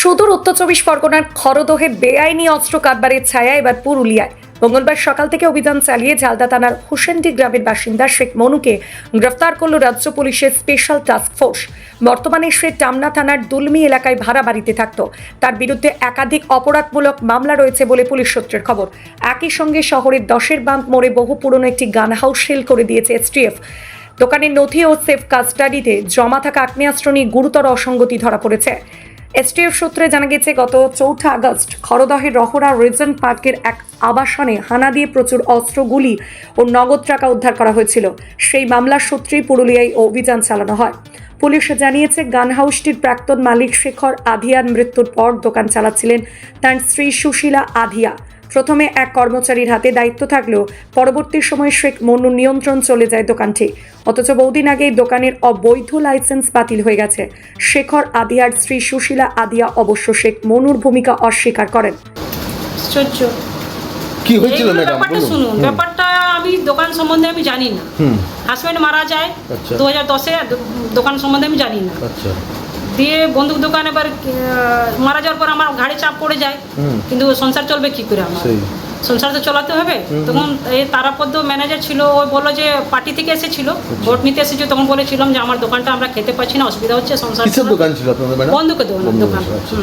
সুদূর উত্তর চব্বিশ পরগনার খরদহের বেআইনি অস্ত্র কারবারের ছায়া এবার পুরুলিয়ায়। মঙ্গলবার সকাল থেকে অভিযান চালিয়ে ঝালদা থানার হোসেনডি গ্রামের বাসিন্দা শেখ মনুকে গ্রেফতার করল রাজ্য পুলিশের স্পেশাল টাস্ক ফোর্স। বর্তমানে সে টামনা থানার দুলমি এলাকায় ভাড়া বাড়িতে থাকত। তার বিরুদ্ধে একাধিক অপরাধমূলক মামলা রয়েছে বলে পুলিশ সূত্রের খবর। একই সঙ্গে শহরের দশের বাঁধ মোড়ে বহু পুরনো একটি গান হাউস সেল করে দিয়েছে এসটিএফ। দোকানের নথি ও সেফ কাস্টাডিতে জমা থাকা আগ্নেয়াস্ত্র নিয়ে গুরুতর অসঙ্গতি ধরা পড়েছে। এসটিএফ সূত্রে জানা গেছে গত চৌঠা আগস্ট খরদহের রহরা রিজেন্ট পার্কের এক আবাসনে হানা দিয়ে প্রচুর অস্ত্র, গুলি ও নগদ টাকা উদ্ধার করা হয়েছিল। সেই মামলার সূত্রেই পুরুলিয়ায় অভিযান চালানো হয়। পুলিশ জানিয়েছে গান হাউসটির প্রাক্তন মালিক শেখর আধিয়ার মৃত্যুর পর দোকান চালাচ্ছিলেন তার স্ত্রী সুশীলা আধিয়া। প্রথমে এক কর্মচারীর হাতে দায়িত্ব থাকলেও পরবর্তী সময়ে শেখ মনুর নিয়ন্ত্রণ চলে যায় দোকানটি। অথচ বহুদিন আগেই দোকানের অবৈধ লাইসেন্স বাতিল হয়ে গেছে। শেখর আদিয়ার স্ত্রী সুশীলা আদিয়া অবশ্য শেখ মনুর ভূমিকা অস্বীকার করেন। কি হয়েছিল ম্যাডাম ব্যাপারটা শুনুন ব্যাপারটা আমি দোকান সম্বন্ধে আমি জানি না। হাজব্যান্ড মারা যায় আচ্ছা। দু হাজার দশে দোকান সম্বন্ধে আমি জানি না। আচ্ছা। দিয়ে বন্দুক দোকান এবার মারা যাওয়ার পর আমার ঘাড়ে চাপ পড়ে যায়। কিন্তু সংসার চলবে কি করে আমার? সংসার তো চালাতে হবে। তখন এই তারাপদ্য ম্যানেজার ছিল ও বলল যে পার্টি থেকে এসেছিল আচ্ছা। ভোট নিতে এসেছিল তখন বলেছিলাম যে আমার দোকানটা আমরা খেতে পাচ্ছি না অসুবিধা হচ্ছে সংসার দোকান ছিল বন্ধুকে দোকান দোকান। আচ্ছা।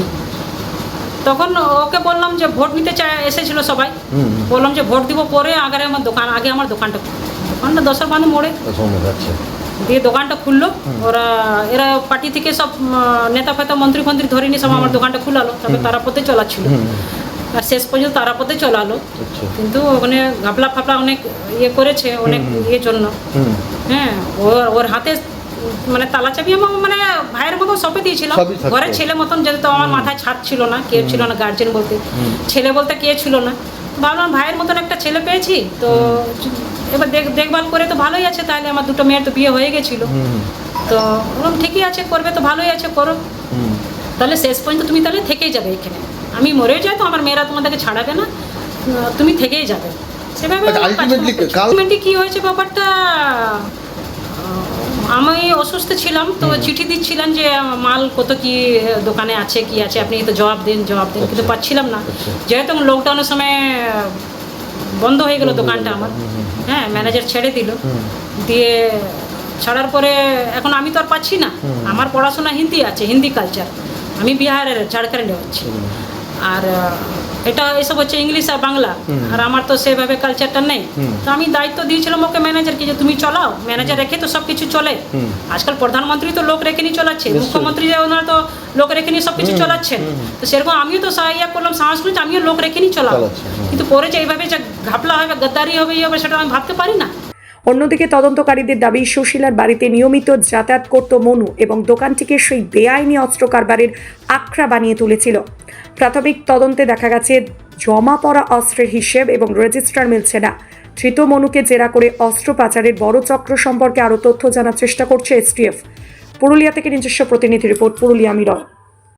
তখন ওকে বললাম যে ভোট নিতে এসেছিল সবাই। বললাম যে ভোট দিব পরে আগে আমার দোকান আগে আমার দোকানটা। দোকানটা দশের বান্ধব মোড়ে। আচ্ছা। দিয়ে দোকানটা খুললো। ওরা এরা পার্টি থেকে সব নেতা ফেতা মন্ত্রী ফন্ত্রী ধরে নিয়ে সব আমার দোকানটা খুলালো। তবে তারাপথে চলাচ্ছিল। আর শেষ পর্যন্ত তারাপথে চলালো। আচ্ছা। কিন্তু ওখানে ঘাপলা ফাপলা অনেক ইয়ে করেছে অনেক ইয়ের জন্য। হ্যাঁ ওর হাতে মানে তালা চাবি আমার মানে ভাইয়ের মতো সপে থাকতো। ঘরের ছেলে মতন যেহেতু আমার মাথায় ছাদ ছিল না কেউ ছিল না গার্জেন বলতে। ছেলে বলতে কে ছিল না। ভাবলাম ভাইয়ের মতন একটা ছেলে পেয়েছি তো এবার দেখ দেখভাল করে তো ভালোই আছে তাহলে আমার দুটো মেয়ের তো বিয়ে হয়ে গেছিল। তো বললাম ঠিকই আছে করবে তো ভালোই আছে করো। তাহলে শেষ পর্যন্ত তুমি তাহলে থেকেই যাবে এখানে। আমি মরেও যাই তো আমার মেয়েরা তোমাদেরকে ছাড়াবে না। তুমি থেকেই যাবে। সেভাবে আচ্ছা, কি হয়েছে ব্যাপারটা? আমি অসুস্থ ছিলাম তো চিঠি দিচ্ছিলাম যে মাল কত কি দোকানে আছে কি আছে আপনি তো জবাব দিন জবাব দিন কিন্তু আচ্ছা। পাচ্ছিলাম না। আচ্ছা। যেহেতু লকডাউনের সময় বন্ধ হয়ে গেল দোকানটা আমার। হ্যাঁ ম্যানেজার ছেড়ে দিল। দিয়ে ছাড়ার পরে এখন আমি তো আর পাচ্ছি না। আমার পড়াশোনা হিন্দি আছে হিন্দি কালচার আমি বিহারের ঝাড়খণ্ডে হচ্ছি। আর এটা এসব হচ্ছে ইংলিশ আর বাংলা। আর আমার তো সেভাবে কালচারটা নেই। তো আমি দায়িত্ব দিয়েছিলাম ওকে ম্যানেজারকে যে তুমি চলাও ম্যানেজার রেখে তো সবকিছু চলে। আজকাল প্রধানমন্ত্রী তো লোক রেখে নিয়ে চলাচ্ছে মুখ্যমন্ত্রী যে ওনারা তো লোক রেখে নিয়ে সবকিছু চলাচ্ছেন তো সেরকম আমিও তো সহায় করলাম সাহস করছি আমিও লোক রেখে নিয়ে চলাবো কিন্তু পরে যে এইভাবে যে ঘাপলা হবে গদ্দারি হবে ইয়ে হবে সেটা আমি ভাবতে পারি না। অন্যদিকে তদন্তকারীদের দাবি, সুশীলার বাড়িতে নিয়মিত যাতায়াত করত মনু এবং দোকানটিকে সেই বেআইনি অস্ত্র কারবারের আখড়া বানিয়ে তুলেছিল। প্রাথমিক তদন্তে দেখা গেছে, জমা পড়া অস্ত্রের হিসেব এবং রেজিস্ট্রার মিলছে না। ধৃত মনুকে জেরা করে অস্ত্র পাচারের বড় চক্র সম্পর্কে আরও তথ্য জানার চেষ্টা করছে এসটিএফ। পুরুলিয়া থেকে নিজস্ব প্রতিনিধি রিপোর্ট, পুরুলিয়া মিরর।